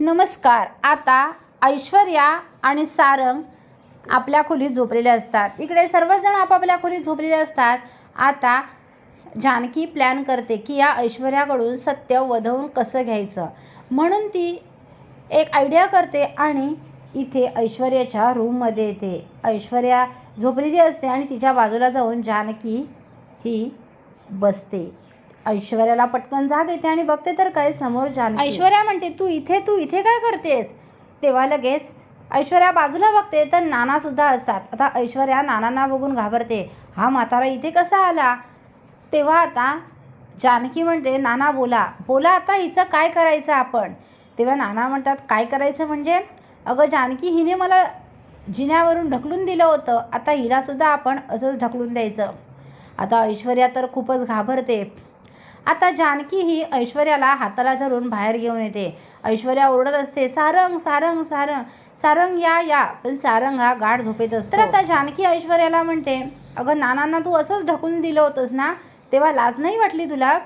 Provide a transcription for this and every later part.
नमस्कार. आता ऐश्वर्या आणि सारंग आपल्या खोलीत झोपलेले असतात. इकडे सर्वजण आपापल्या खोलीत झोपलेले असतात. आता जानकी प्लॅन करते की या ऐश्वर्याकडून सत्य वधवून कसं घ्यायचं? म्हणून ती एक आयडिया करते आणि इथे ऐश्वर्याच्या रूममध्ये येते. ऐश्वर्या झोपलेली असते आणि तिच्या बाजूला जाऊन जानकी ही बसते. ऐश्वर्याला पटकन जाग येते आणि बघते तर काय समोर जानकी. ऐश्वर्या म्हणते तू इथे तू इथे काय करतेस? तेव्हा लगेच ऐश्वर्या बाजूला बघते तर नानासुद्धा असतात. आता ऐश्वर्या नानांना बघून घाबरते. हा म्हातारा इथे कसा आला? तेव्हा आता जानकी म्हणते नाना बोला. बोला आता हिचं काय करायचं आपण? तेव्हा नाना म्हणतात काय करायचं म्हणजे? अगं जानकी हिने मला जिन्यावरून ढकलून दिलं होतं. आता हिलासुद्धा आपण असंच ढकलून द्यायचं. आता ऐश्वर्या तर खूपच घाबरते. आता जानकी ही ऐश्वर्याला हाताला धरून बाहेर घेऊन येते. ऐश्वर्या ओरडत असते सारंग सारंग सारंग सारंग या या. पण सारंग हा गाढ झोपेत असतो. तर आता जानकी ऐश्वर्याला म्हणते अगं नानांना तू असंच ढकलून दिलं होतंस ना? तेव्हा लाज नाही वाटली तुला?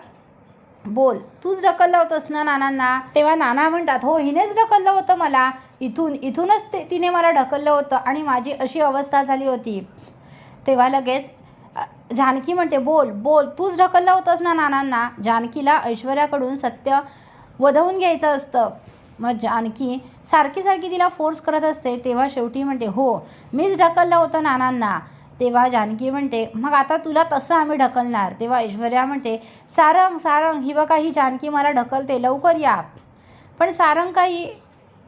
बोल तूच ढकललं होतंस ना नानांना? तेव्हा नाना म्हणतात हो हिनेच ढकललं होतं मला. इथून इथूनच ते तिने मला ढकललं होतं आणि माझी अशी अवस्था झाली होती. तेव्हा लगेच जानकी म्हणते बोल बोल तूच ढकललं होतंस ना नानांना? जानकीला ऐश्वर्याकडून सत्य वधवून घ्यायचं असतं. मग जानकी सारखी सारखी तिला फोर्स करत असते. तेव्हा शेवटी म्हणते हो मीच ढकललं होतं नानांना. तेव्हा जानकी म्हणते मग आता तुला तसं आम्ही ढकलणार. तेव्हा ऐश्वर्या म्हणते सारंग सारंग ही बघा ही जानकी मला ढकलते. लवकर या. पण सारंग काही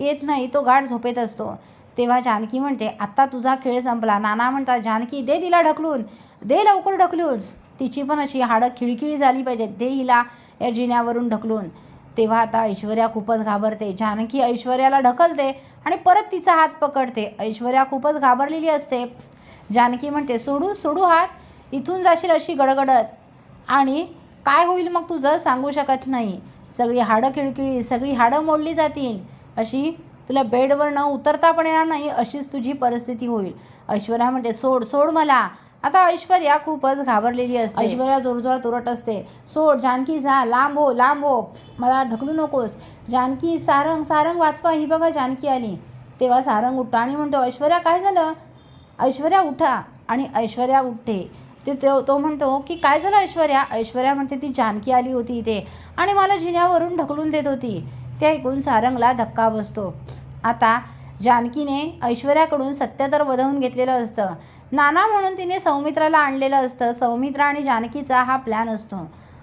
येत नाही तो गाढ झोपेत असतो. तेव्हा जानकी म्हणते आत्ता तुझा खेळ संपला. नाना म्हणतात जानकी दे तिला ढकलून. दे लवकर ढकलून. तिची पण अशी हाडं खिळखिळी झाली पाहिजे दे हिला या जिन्यावरून ढकलून. तेव्हा आता ऐश्वर्या खूपच घाबरते. जानकी ऐश्वर्याला ढकलते आणि परत तिचा हात पकडते. ऐश्वर्या खूपच घाबरलेली असते. जानकी म्हणते सोडू सोडू हात. इथून जाशील अशी गडगडत. आणि काय होईल मग तुझं सांगू शकत नाही. सगळी हाडं खिळखिळी सगळी हाडं मोडली जातील. अशी तुला बेडवर न उतरता पण येणार नाही अशीच तुझी परिस्थिती होईल. ऐश्वर्या म्हणते सोड सोड मला. आता ऐश्वर्या खूपच घाबरलेली असते. ऐश्वर्या जोरजोरात ओरट असते. सोड जानकी जा. लांब हो लांब हो. मला ढकलू नकोस. जानकी सारंग सारंग वाचवा. ही बघा जानकी आली. तेव्हा सारंग उठा आणि म्हणतो ऐश्वर्या काय झालं? ऐश्वर्या उठा. आणि ऐश्वर्या उठते. ते तो तो म्हणतो की काय झालं ऐश्वर्या? ऐश्वर्या म्हणते ती जानकी आली होती इथे आणि मला जिन्यावरून ढकलून देत होती. ते ऐकून सारंगला धक्का बसतो. आता जानकीने ऐश्वर्याकडून सत्य तर वधवून घेतलेलं असतं. नाना म्हणून तिने सौमित्राला आणलेलं असतं. सौमित्रा आणि जानकीचा हा प्लॅन असतो.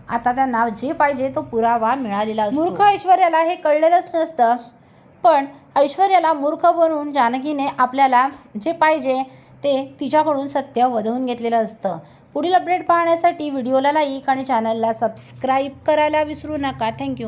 आता त्यांना जे पाहिजे तो पुरावा मिळालेला असतो. मूर्ख ऐश्वर्याला हे कळलेलंच नसतं. पण ऐश्वर्याला मूर्ख बनवून जानकीने आपल्याला जे पाहिजे ते तिच्याकडून सत्य वधवून घेतलेलं असतं. पुढील अपडेट पाहण्यासाठी व्हिडिओला लाईक आणि चॅनलला सबस्क्राईब करायला विसरू नका. थँक्यू